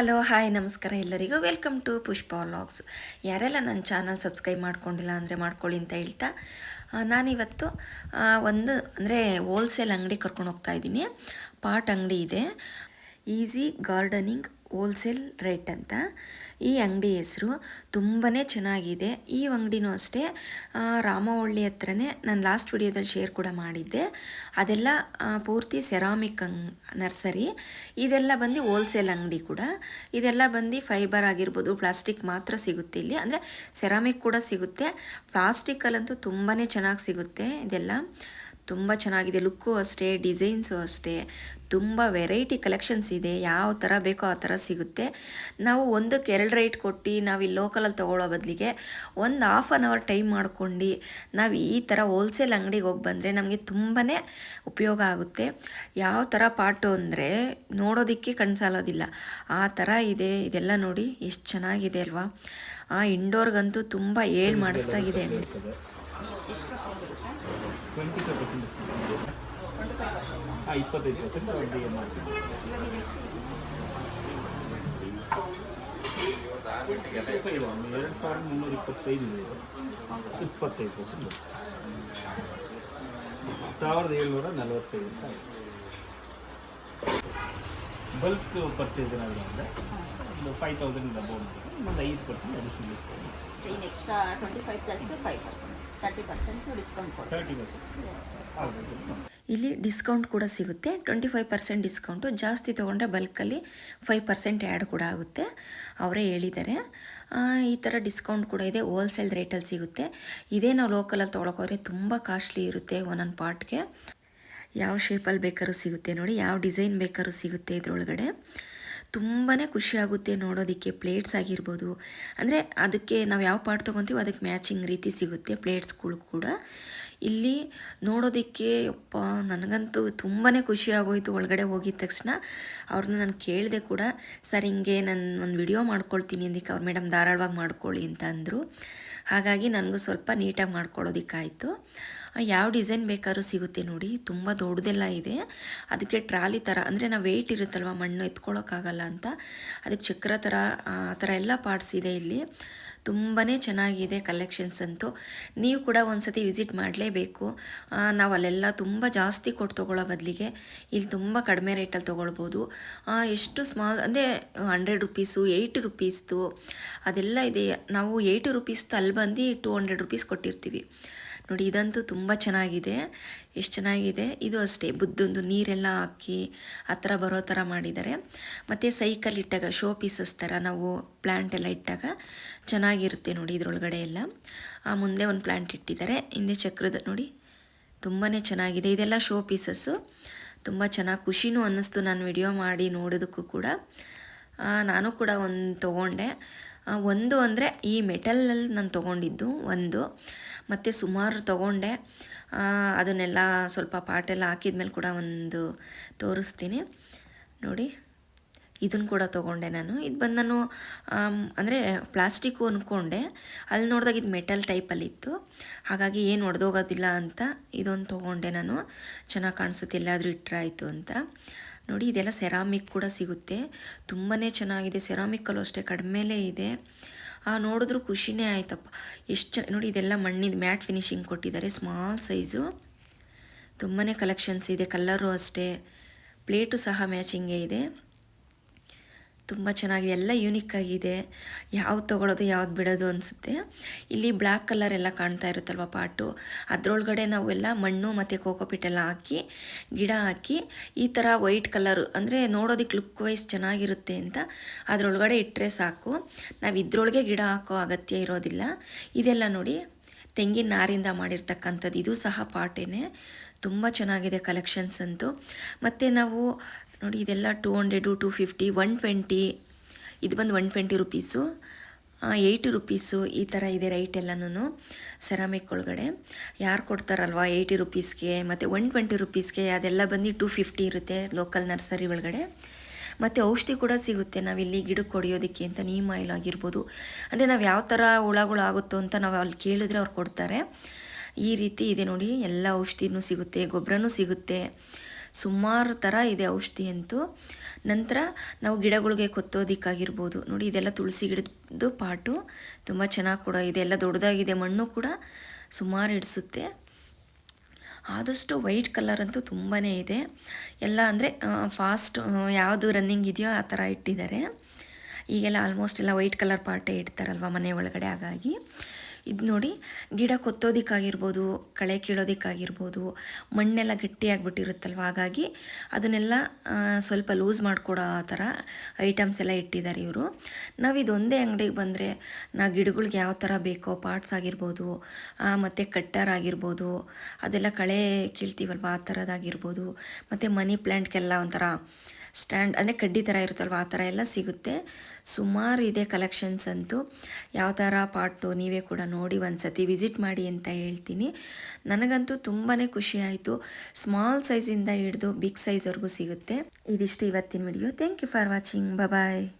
Hello, hi, ನಮಸ್ಕಾರ ಎಲ್ಲರಿಗೂ. Welcome to Pushpa vlogs ಯಾರೆಲ್ಲ ನನ್ನ ಚಾನಲ್ ಸಬ್ಸ್ಕ್ರೈಬ್ ಮಾಡ್ಕೊಂಡಿಲ್ಲ ಅಂದರೆ ಮಾಡ್ಕೊಳ್ಳಿ ಅಂತ ಹೇಳ್ತಾ ನಾನಿವತ್ತು ಒಂದು, ಅಂದರೆ ಹೋಲ್ಸೇಲ್ ಅಂಗಡಿ ಕರ್ಕೊಂಡು ಹೋಗ್ತಾ ಇದ್ದೀನಿ. ಪಾಟ್ ಅಂಗಡಿ ಇದೆ. ಈಸಿ ಗಾರ್ಡನಿಂಗ್ ಹೋಲ್ಸೇಲ್ ರೇಟ್ ಅಂತ. ಈ ಅಂಗಡಿ ಹೆಸರು ತುಂಬಾ ಚೆನ್ನಾಗಿದೆ. ಈ ಅಂಗಡಿನೂ ಅಷ್ಟೇ ರಾಮವಳ್ಳಿ ಹತ್ರನೇ ನಾನು ಲಾಸ್ಟ್ ವಿಡಿಯೋದಲ್ಲಿ ಶೇರ್ ಕೂಡ ಮಾಡಿದ್ದೆ. ಅದೆಲ್ಲ ಪೂರ್ತಿ ಸೆರಾಮಿಕ್ ಅಂಗ್ ನರ್ಸರಿ ಇದೆಲ್ಲ ಬಂದು ಹೋಲ್ಸೇಲ್ ಅಂಗಡಿ ಕೂಡ. ಇದೆಲ್ಲ ಬಂದು ಫೈಬರ್ ಆಗಿರ್ಬೋದು ಪ್ಲಾಸ್ಟಿಕ್ ಮಾತ್ರ ಸಿಗುತ್ತೆ ಇಲ್ಲಿ. ಅಂದರೆ ಸೆರಾಮಿಕ್ ಕೂಡ ಸಿಗುತ್ತೆ. ಪ್ಲಾಸ್ಟಿಕ್ಕಲ್ಲಂತೂ ತುಂಬಾ ಚೆನ್ನಾಗಿ ಸಿಗುತ್ತೆ ಇದೆಲ್ಲ. ತುಂಬ ಚೆನ್ನಾಗಿದೆ. ಲುಕ್ಕು ಅಷ್ಟೇ, ಡಿಸೈನ್ಸು ಅಷ್ಟೇ. ತುಂಬ ವೆರೈಟಿ ಕಲೆಕ್ಷನ್ಸ್ ಇದೆ. ಯಾವ ಥರ ಬೇಕೋ ಆ ಥರ ಸಿಗುತ್ತೆ. ನಾವು ಒಂದಕ್ಕೆ ಎರಡು ರೇಟ್ ಕೊಟ್ಟು ನಾವು ಇಲ್ಲಿ ಲೋಕಲಲ್ಲಿ ತೊಗೊಳ್ಳೋ ಬದಲಿಗೆ ಒಂದು ಹಾಫ್ ಆನ್ ಅವರ್ ಟೈಮ್ ಮಾಡ್ಕೊಂಡು ನಾವು ಈ ಥರ ಹೋಲ್ಸೇಲ್ ಅಂಗಡಿಗೆ ಹೋಗಿ ಬಂದರೆ ನಮಗೆ ತುಂಬಾ ಉಪಯೋಗ ಆಗುತ್ತೆ. ಯಾವ ಥರ ಪಾಟು ಅಂದರೆ ನೋಡೋದಕ್ಕೆ ಕಣ್ಸಾಲೋದಿಲ್ಲ. ಆ ಥರ ಇದೆ. ಇದೆಲ್ಲ ನೋಡಿ ಎಷ್ಟು ಚೆನ್ನಾಗಿದೆ ಅಲ್ವಾ. ಆ ಇಂಡೋರ್ಗಂತೂ ತುಂಬ ಏಳು ಮಾಡಿಸ್ದಾಗಿದೆ ಅಂಗಡಿ ಟ್ವೆಂಟಿ ಫೈವ್ ಪರ್ಸೆಂಟ್ ಡಿಸ್ಕೌಂಟ್ ಹಾಂ ಇಪ್ಪತ್ತೈದು ಪರ್ಸೆಂಟ್ ಬಡ್ಡಿ ಎಂ ಆರ್ ಪಿ ಫೈವ್ ಎರಡು ಸಾವಿರದ ಮುನ್ನೂರ ಇಪ್ಪತ್ತೈದು ಇಪ್ಪತ್ತೈದು ಪರ್ಸೆಂಟ್ ಸಾವಿರದ ಏಳ್ನೂರ ನಲವತ್ತೈದು ಅಂತ. ಬಲ್ಕ್ ಪರ್ಚೇಸ್ ಏನಾದರೂ ಅಂದರೆ ಒಂದು ಫೈವ್ ತೌಸಂಡ್ ಅಬೌವ್ ಒಂದು ಐದು percent additional discount extra twenty five plus five percent thirty percent discount ಇಲ್ಲಿ ಡಿಸ್ಕೌಂಟ್ ಕೂಡ ಸಿಗುತ್ತೆ. ಟ್ವೆಂಟಿ ಫೈವ್ ಪರ್ಸೆಂಟ್ ಡಿಸ್ಕೌಂಟು ಜಾಸ್ತಿ ತೊಗೊಂಡ್ರೆ ಬಲ್ಕಲ್ಲಿ ಫೈವ್ ಪರ್ಸೆಂಟ್ ಆ್ಯಡ್ ಕೂಡ ಆಗುತ್ತೆ. ಅವರೇ ಹೇಳಿದ್ದಾರೆ. ಈ ಥರ ಡಿಸ್ಕೌಂಟ್ ಕೂಡ ಇದೆ. ಹೋಲ್ಸೇಲ್ ರೇಟಲ್ಲಿ ಸಿಗುತ್ತೆ. ಇದೇ ನಾವು ಲೋಕಲಲ್ಲಿ ತೊಗೊಳಕೋದ್ರೆ ತುಂಬ ಕಾಸ್ಟ್ಲಿ ಇರುತ್ತೆ ಒಂದೊಂದು ಪಾರ್ಟ್ಗೆ ಯಾವ ಶೇಪಲ್ಲಿ ಬೇಕಾದ್ರೂ ಸಿಗುತ್ತೆ ನೋಡಿ. ಯಾವ ಡಿಸೈನ್ ಬೇಕಾದ್ರೂ ಸಿಗುತ್ತೆ ಇದರೊಳಗಡೆ. ತುಂಬಾ ಖುಷಿಯಾಗುತ್ತೆ ನೋಡೋದಕ್ಕೆ ಪ್ಲೇಟ್ಸ್ ಆಗಿರ್ಬೋದು. ಅಂದರೆ ಅದಕ್ಕೆ ನಾವು ಯಾವ ಪಾರ್ಟ್ ತೊಗೊತೀವೋ ಅದಕ್ಕೆ ಮ್ಯಾಚಿಂಗ್ ರೀತಿ ಸಿಗುತ್ತೆ ಪ್ಲೇಟ್ಸ್ಗಳು ಕೂಡ. ಇಲ್ಲಿ ನೋಡೋದಕ್ಕೆ ಯಪ್ಪ, ನನಗಂತೂ ತುಂಬಾ ಖುಷಿ ಆಗೋಯ್ತು ಒಳಗಡೆ ಹೋಗಿದ ತಕ್ಷಣ. ಅವ್ರನ್ನ ನಾನು ಕೇಳಿದೆ ಕೂಡ, ಸರ್, ಹಿಂಗೆ ನಾನು ಒಂದು ವಿಡಿಯೋ ಮಾಡ್ಕೊಳ್ತೀನಿ ಅಂದಕ್ಕೆ ಅವ್ರು ಮೇಡಮ್ ಧಾರಾಳವಾಗಿ ಮಾಡ್ಕೊಳ್ಳಿ ಅಂತ ಅಂದರು. ಹಾಗಾಗಿ ನನಗೂ ಸ್ವಲ್ಪ ನೀಟಾಗಿ ಮಾಡ್ಕೊಳ್ಳೋದಕ್ಕಾಯಿತು. ಯಾವ ಡಿಸೈನ್ ಬೇಕಾದ್ರೂ ಸಿಗುತ್ತೆ ನೋಡಿ, ತುಂಬ ದೊಡ್ಡದೆಲ್ಲ ಇದೆ. ಅದಕ್ಕೆ ಟ್ರಾಲಿ ಥರ ಅಂದರೆ ನಾವು ವೆಯ್ಟ್ ಇರುತ್ತಲ್ವ ಮಣ್ಣು ಎತ್ಕೊಳ್ಳೋಕ್ಕಾಗಲ್ಲ ಅಂತ, ಅದಕ್ಕೆ ಚಕ್ರ ಥರ ಆ ಥರ ಎಲ್ಲ ಪಾರ್ಟ್ಸ್ ಇದೆ ಇಲ್ಲಿ. ತುಂಬಾ ಚೆನ್ನಾಗಿದೆ ಕಲೆಕ್ಷನ್ಸ್ ಅಂತೂ. ನೀವು ಕೂಡ ಒಂದ್ಸತಿ ವಿಸಿಟ್ ಮಾಡಲೇಬೇಕು. ನಾವು ಅಲ್ಲೆಲ್ಲ ತುಂಬ ಜಾಸ್ತಿ ಕೊಟ್ಟು ತೊಗೊಳ್ಳೋ ಬದಲಿಗೆ ಇಲ್ಲಿ ತುಂಬ ಕಡಿಮೆ ರೇಟಲ್ಲಿ ತೊಗೊಳ್ಬೋದು. ಎಷ್ಟು ಸ್ಮಾಲ್ ಅಂದರೆ ಹಂಡ್ರೆಡ್ ರುಪೀಸು ಏಯ್ಟಿ ರುಪೀಸ್ದು ಅದೆಲ್ಲ ಇದೆ. ನಾವು ಏಯ್ಟಿ ರುಪೀಸ್ದು ಅಲ್ಲಿ ಬಂದು ಟೂ ಹಂಡ್ರೆಡ್ ರುಪೀಸ್ ಕೊಟ್ಟಿರ್ತೀವಿ. ನೋಡಿ, ಇದಂತೂ ತುಂಬ ಚೆನ್ನಾಗಿದೆ. ಎಷ್ಟು ಚೆನ್ನಾಗಿದೆ? ಇದು ಅಷ್ಟೇ. ಬುದ್ದೊಂದು ನೀರೆಲ್ಲ ಹಾಕಿ ಆ ಥರ ಬರೋ ಥರ ಮಾಡಿದ್ದಾರೆ. ಮತ್ತು ಸೈಕಲ್ ಇಟ್ಟಾಗ, ಶೋ ಪೀಸಸ್ ಥರ ನಾವು ಪ್ಲ್ಯಾಂಟ್ ಎಲ್ಲ ಇಟ್ಟಾಗ ಚೆನ್ನಾಗಿರುತ್ತೆ ನೋಡಿ ಇದರೊಳಗಡೆ ಎಲ್ಲ. ಆ ಮುಂದೆ ಒಂದು ಪ್ಲ್ಯಾಂಟ್ ಇಟ್ಟಿದ್ದಾರೆ. ಹಿಂದೆ ಚಕ್ರದ, ನೋಡಿ ತುಂಬಾ ಚೆನ್ನಾಗಿದೆ. ಇದೆಲ್ಲ ಶೋ ಪೀಸಸ್ಸು. ತುಂಬ ಚೆನ್ನಾಗಿ ಖುಷಿನೂ ಅನ್ನಿಸ್ತು. ನಾನು ವಿಡಿಯೋ ಮಾಡಿ ನೋಡೋದಕ್ಕೂ ಕೂಡ. ನಾನು ಕೂಡ ಒಂದು ತೊಗೊಂಡೆ. ಒಂದು ಅಂದರೆ ಈ ಮೆಟಲಲ್ಲಿ ನಾನು ತೊಗೊಂಡಿದ್ದು, ಒಂದು. ಮತ್ತು ಸುಮಾರು ತೊಗೊಂಡೆ. ಅದನ್ನೆಲ್ಲ ಸ್ವಲ್ಪ ಪಾಟೆಲ್ಲ ಹಾಕಿದ್ಮೇಲೆ ಕೂಡ ಒಂದು ತೋರಿಸ್ತೀನಿ. ನೋಡಿ, ಇದನ್ನು ಕೂಡ ತೊಗೊಂಡೆ ನಾನು. ಇದು ಬಂದು ನಾನು ಅಂದರೆ ಪ್ಲಾಸ್ಟಿಕ್ಕು ಅಂದ್ಕೊಂಡೆ ಅಲ್ಲಿ ನೋಡಿದಾಗ ಇದು ಮೆಟಲ್ ಟೈಪಲ್ಲಿತ್ತು ಹಾಗಾಗಿ ಏನು ಒಡೆದೋಗೋದಿಲ್ಲ ಅಂತ ಇದೊಂದು ತೊಗೊಂಡೆ ನಾನು. ಚೆನ್ನಾಗಿ ಕಾಣಿಸುತ್ತೆ, ಎಲ್ಲಾದರೂ ಇಟ್ಟರೆ ಆಯಿತು ಅಂತ. ನೋಡಿ, ಇದೆಲ್ಲ ಸೆರಾಮಿಕ್ ಕೂಡ ಸಿಗುತ್ತೆ. ತುಂಬಾ ಚೆನ್ನಾಗಿದೆ. ಸೆರಾಮಿಕ್ಕಲ್ಲೂ ಅಷ್ಟೇ ಕಡಿಮೆಲೇ ಇದೆ. ಆ, ನೋಡಿದ್ರೂ ಖುಷಿನೇ ಆಯ್ತಪ್ಪ. ಎಷ್ಟು ಚೆನ್ನ ನೋಡಿ, ಇದೆಲ್ಲ ಮಣ್ಣಿನ ಮ್ಯಾಟ್ ಫಿನಿಶಿಂಗ್ ಕೊಟ್ಟಿದ್ದಾರೆ, ಸ್ಮಾಲ್ ಸೈಜು. ತುಂಬಾ ಕಲೆಕ್ಷನ್ಸ್ ಇದೆ, ಕಲ್ಲರು ಅಷ್ಟೇ. ಪ್ಲೇಟು ಸಹ ಮ್ಯಾಚಿಂಗೇ ಇದೆ. ತುಂಬ ಚೆನ್ನಾಗಿದೆ ಎಲ್ಲ ಯೂನಿಕ್ ಆಗಿದೆ. ಯಾವ್ದು ತೊಗೊಳೋದು, ಯಾವ್ದು ಬಿಡೋದು ಅನಿಸುತ್ತೆ. ಇಲ್ಲಿ ಬ್ಲ್ಯಾಕ್ ಕಲರ್ ಎಲ್ಲ ಕಾಣ್ತಾ ಇರುತ್ತಲ್ವ ಪಾಟು? ಅದರೊಳಗಡೆ ನಾವೆಲ್ಲ ಮಣ್ಣು ಮತ್ತು ಕೋಕೋಪಿಟ್ ಎಲ್ಲ ಹಾಕಿ, ಗಿಡ ಹಾಕಿ, ಈ ಥರ ವೈಟ್ ಕಲರು ಅಂದರೆ ನೋಡೋದಕ್ಕೆ ಲುಕ್ ವೈಸ್ ಚೆನ್ನಾಗಿರುತ್ತೆ ಅಂತ ಅದರೊಳಗಡೆ ಇಟ್ಟರೆ ಸಾಕು. ನಾವು ಇದ್ರೊಳಗೆ ಗಿಡ ಹಾಕೋ ಅಗತ್ಯ ಇರೋದಿಲ್ಲ. ಇದೆಲ್ಲ ನೋಡಿ, ತೆಂಗಿನ ನಾರಿಂದ ಮಾಡಿರ್ತಕ್ಕಂಥದ್ದು. ಇದು ಸಹ ಪಾಟೇನೆ. ತುಂಬ ಚೆನ್ನಾಗಿದೆ ಕಲೆಕ್ಷನ್ಸ್ ಅಂತೂ. ಮತ್ತು ನಾವು ನೋಡಿ, ಇದೆಲ್ಲ two hundred two fifty one twenty ಇದು ಬಂದು one twenty rupees eighty rupees ಈ ಥರ ಇದೆ ರೈಟ್ ಎಲ್ಲನೂ ಸೆರಾಮಿಕ್ ಒಳಗಡೆ. ಯಾರು ಕೊಡ್ತಾರಲ್ವ ಏಯ್ಟಿ ರುಪೀಸ್ಗೆ ಮತ್ತು ಒನ್ ಟ್ವೆಂಟಿ ರುಪೀಸ್ಗೆ ಅದೆಲ್ಲ ಬಂದು ಟೂ ಫಿಫ್ಟಿ ಇರುತ್ತೆ ಲೋಕಲ್ ನರ್ಸರಿ ಒಳಗಡೆ. ಮತ್ತು ಔಷಧಿ ಕೂಡ ಸಿಗುತ್ತೆ, ನಾವಿಲ್ಲಿ ಗಿಡಕ್ಕೆ ಹೊಡೆಯೋದಕ್ಕೆ ಅಂತ ನೀಮ್ ಆಯಿಲ್ ಆಗಿರ್ಬೋದು. ಅಂದರೆ ನಾವು ಯಾವ ಥರ ಹುಳಗಳು ಆಗುತ್ತೋ ಅಂತ ನಾವು ಅಲ್ಲಿ ಕೇಳಿದ್ರೆ ಅವ್ರು ಕೊಡ್ತಾರೆ. ಈ ರೀತಿ ಇದೆ ನೋಡಿ, ಎಲ್ಲ ಔಷಧಿನೂ ಸಿಗುತ್ತೆ ಗೊಬ್ಬರನೂ ಸಿಗುತ್ತೆ. ಸುಮಾರು ಥರ ಇದೆ ಔಷಧಿ ಅಂತೂ. ನಂತರ ನಾವು ಗಿಡಗಳಿಗೆ ಕೊತ್ತೋದಿಕ್ಕಾಗಿರ್ಬೋದು. ನೋಡಿ, ಇದೆಲ್ಲ ತುಳಸಿ ಗಿಡದ್ದು ಪಾಟು. ತುಂಬ ಚೆನ್ನಾಗಿ ಕೂಡ ಇದೆ. ಎಲ್ಲ ದೊಡ್ಡದಾಗಿದೆ. ಮಣ್ಣು ಕೂಡ ಸುಮಾರು ಇಡಿಸುತ್ತೆ. ಆದಷ್ಟು ವೈಟ್ ಕಲರ್ ಅಂತೂ ತುಂಬಾ ಇದೆ. ಎಲ್ಲ ಅಂದರೆ ಫಾಸ್ಟ್ ಯಾವುದು ರನ್ನಿಂಗ್ ಇದೆಯೋ ಆ ಥರ ಇಟ್ಟಿದ್ದಾರೆ. ಈಗೆಲ್ಲ ಆಲ್ಮೋಸ್ಟ್ ಎಲ್ಲ ವೈಟ್ ಕಲರ್ ಪಾಟೇ ಇಡ್ತಾರಲ್ವ ಮನೆ ಒಳಗಡೆ ಹಾಗಾಗಿ. ಇದು ನೋಡಿ ಗಿಡ ಕೊತ್ತೋದಿಕ್ಕಾಗಿರ್ಬೋದು, ಕಳೆ ಕೀಳೋದಿಕ್ಕಾಗಿರ್ಬೋದು, ಮಣ್ಣೆಲ್ಲ ಗಟ್ಟಿಯಾಗಿಬಿಟ್ಟಿರುತ್ತಲ್ವ? ಹಾಗಾಗಿ ಅದನ್ನೆಲ್ಲ ಸ್ವಲ್ಪ ಲೂಸ್ ಮಾಡಿಕೊಡೋ ಆ ಥರ ಐಟಮ್ಸ್ ಎಲ್ಲ ಇಟ್ಟಿದ್ದಾರೆ ಇವರು. ನಾವು ಇದೊಂದೇ ಅಂಗಡಿಗೆ ಬಂದರೆ ನಾ ಗಿಡಗಳ್ಗೆ ಯಾವ ಥರ ಬೇಕೋ ಪಾರ್ಟ್ಸ್ ಆಗಿರ್ಬೋದು ಮತ್ತು ಕಟ್ಟರ್ ಆಗಿರ್ಬೋದು, ಅದೆಲ್ಲ ಕಳೆ ಕೀಳ್ತೀವಲ್ವ? ಆ ಥರದ್ದಾಗಿರ್ಬೋದು, ಮತ್ತು ಮನಿ ಪ್ಲ್ಯಾಂಟ್ಗೆಲ್ಲ ಒಂಥರ ಸ್ಟ್ಯಾಂಡ್ ಅಂದರೆ ಕಡ್ಡಿ ಥರ ಇರುತ್ತಲ್ವ ಆ ಥರ ಎಲ್ಲ ಸಿಗುತ್ತೆ. ಸುಮಾರು ಇದೆ ಕಲೆಕ್ಷನ್ಸ್ ಅಂತೂ. ಯಾವ ಥರ ಪಾಟು ನೀವೇ ಕೂಡ ನೋಡಿ ಒಂದು ಸತಿ ವಿಸಿಟ್ ಮಾಡಿ ಅಂತ ಹೇಳ್ತೀನಿ. ನನಗಂತೂ ತುಂಬಾ ಖುಷಿ ಆಯಿತು. ಸ್ಮಾಲ್ ಸೈಜಿಂದ ಹಿಡಿದು ಬಿಗ್ ಸೈಜ್ವರೆಗೂ ಸಿಗುತ್ತೆ. ಇದಿಷ್ಟು ಇವತ್ತಿನ video. Thank you for watching bye